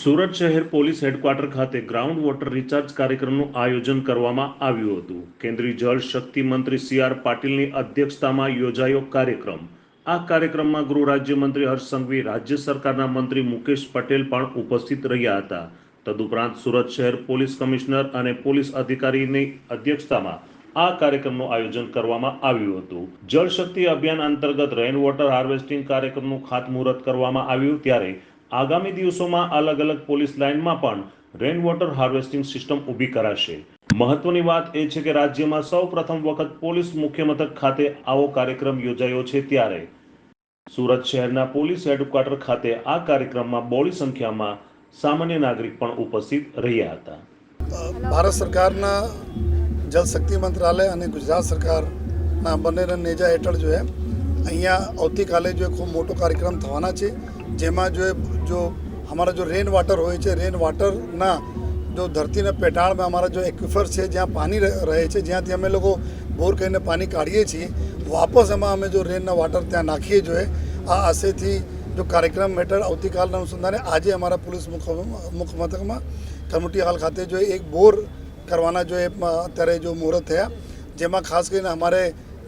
સુરત શહેર police headquarter ખાતે ground water recharge કાર્યક્રમનું આયોજન કરવામાં આવ્યું હતું. કેન્દ્રીય જળ શક્તિ મંત્રી સી આર પાટીલની અધ્યક્ષતામાં યોજાયો કાર્યક્રમ. આ કાર્યક્રમમાં ગૃહ રાજ્યમંત્રી હર્ષ સંઘવી, રાજ્ય સરકારના મંત્રી મુકેશ પટેલ પણ ઉપસ્થિત રહ્યા હતા. તદુપરાંત સુરત શહેર પોલીસ કમિશનર અને પોલીસ અધિકારીની અધ્યક્ષતામાં આ કાર્યક્રમનું આયોજન કરવામાં આવ્યું હતું. જળશક્તિ અભિયાન અંતર્ગત રેન વોટર હાર્વેસ્ટિંગ કાર્યક્રમનું ખાતમુહૂર્ત કરવામાં આવ્યું ત્યારે આગામી દિવસોમાં અલગ અલગ પોલીસ લાઇનમાં પણ રેન વોટર હાર્વેસ્ટિંગ સિસ્ટમ ઊભી કરાશે. મહત્વની વાત એ છે કે રાજ્યમાં સૌ પ્રથમ વખત પોલીસ મુખ્ય મથક ખાતે આવો કાર્યક્રમ યોજાયો છે ત્યારે. સુરત શહેરના પોલીસ હેડક્વાર્ટર ખાતે આ કાર્યક્રમમાં બોડી સંખ્યામાં સામાન્ય નાગરિક પણ ઉપસ્થિત રહ્યા હતા. ભારત સરકારના જલશક્તિ મંત્રાલય અને ગુજરાત સરકારના બંનેના નેજા હેઠળ જો અહીંયા આવતીકાલે જો ખૂબ મોટો કાર્યક્રમ થવાના છે, જેમાં જો જો અમારા જો રેન વોટર હોય છે રેન વોટરના જો ધરતીના પેટાળમાં અમારા જો એક્વિફર છે, જ્યાં પાણી રહે છે, જ્યાંથી અમે લોકો બોર કરીને પાણી કાઢીએ છીએ, વાપસ એમાં અમે જો રેનના વોટર ત્યાં નાખીએ જોઈએ આ આશયથી જો કાર્યક્રમ હેઠળ આવતીકાલના અનુસંધાને આજે અમારા પોલીસ મુખ મુખમથકમાં મથકમાં કમ્યુનિટી હોલ ખાતે જો એક બોર કરવાના જો એ, અત્યારે જો મુહૂર્ત થયા, જેમાં ખાસ કરીને અમારે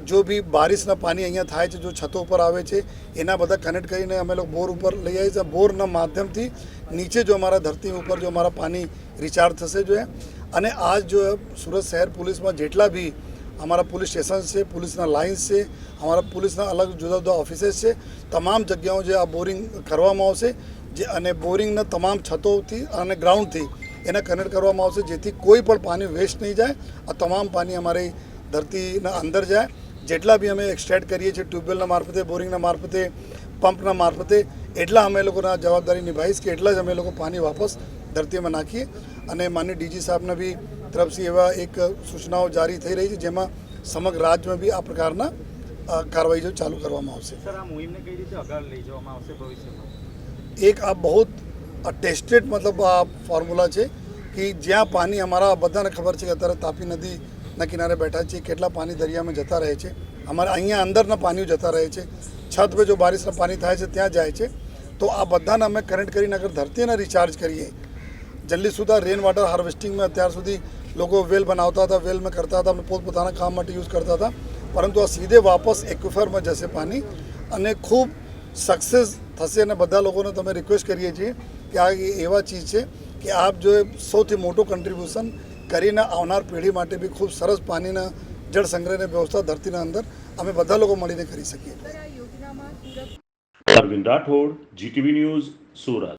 જો બી બારિશના પાણી અહીંયા થાય છે જો છતો ઉપર આવે છે એના બધા કનેક્ટ કરીને અમે લોકો બોર ઉપર લઈ આવીએ છીએ બોરના માધ્યમથી નીચે જો અમારા ધરતી ઉપર જો અમારા પાણી રિચાર્જ થશે જો અને આજ જો સુરત શહેર પોલીસમાં જેટલા બી અમારા પોલીસ સ્ટેશન છે પોલીસના લાઇન્સ છે અમારા પોલીસના અલગ જુદા જુદા ઓફિસેસ છે તમામ જગ્યાઓ જે આ બોરિંગ કરવામાં આવશે જે અને બોરિંગના તમામ છતોથી અને ગ્રાઉન્ડથી એને કનેક્ટ કરવામાં આવશે જેથી કોઈ પણ પાણી વેસ્ટ નહીં જાય આ તમામ પાણી અમારી ધરતીના અંદર જાય જેટલા બી અમે એક્સટ્રેક્ટ કરીએ છીએ ટ્યુબવેલના મારફતે બોરિંગના મારફતે પંપના મારફતે એટલા અમે લોકોના જવાબદારી નિભાવીશ કે એટલા જ અમે લોકો પાણી વાપસ ધરતીમાં નાખીએ. અને માનનીય ડીજી સાહેબના બી તરફથી એવા એક સૂચનાઓ જારી થઈ રહી છે જેમાં સમગ્ર રાજ્યમાં બી આ પ્રકારના કાર્યવાહીઓ કાર્યવાહી ચાલુ કરવામાં આવશે. એક આ બહુ ટેસ્ટેડ મતલબ આ ફોર્મ્યુલા છે કે જ્યાં પાણી અમારા બધાને ખબર છે કે અત્યારે તાપી નદીના કિનારે બેઠા છીએ, કેટલા પાણી દરિયામાં જતા રહે છે. અમારા અહીંયા અંદરના પાણીઓ જતા રહે છે. છત પર જો બારિશના પાણી થાય છે, ત્યાં જાય છે. તો આ બધાને અમે કરંટ કરીને અગર ધરતીને રિચાર્જ કરીએ, જલ્દી સુધા રેન વોટર હાર્વેસ્ટિંગમાં અત્યાર સુધી લોકો વેલ બનાવતા હતા, વેલ મેં કરતા હતા પોતપોતાના કામ માટે યુઝ કરતા હતા. પરંતુ આ સીધે વાપસ એક્વિફરમાં જશે પાણી અને ખૂબ સક્સેસ થશે અને બધા લોકોને તમે રિક્વેસ્ટ કરીએ છીએ કે આ એવા ચીજ છે કે આપ જો એ સૌથી મોટું કન્ટ્રીબ્યુશન કરીને આવનાર પેઢી માટે બી ખૂબ સરસ પાણીના જળ સંગ્રહની વ્યવસ્થા ધરતીના અંદર અમે બધા લોકો મળીને કરી શકીએ. Arvind Rathod GTV news Surat.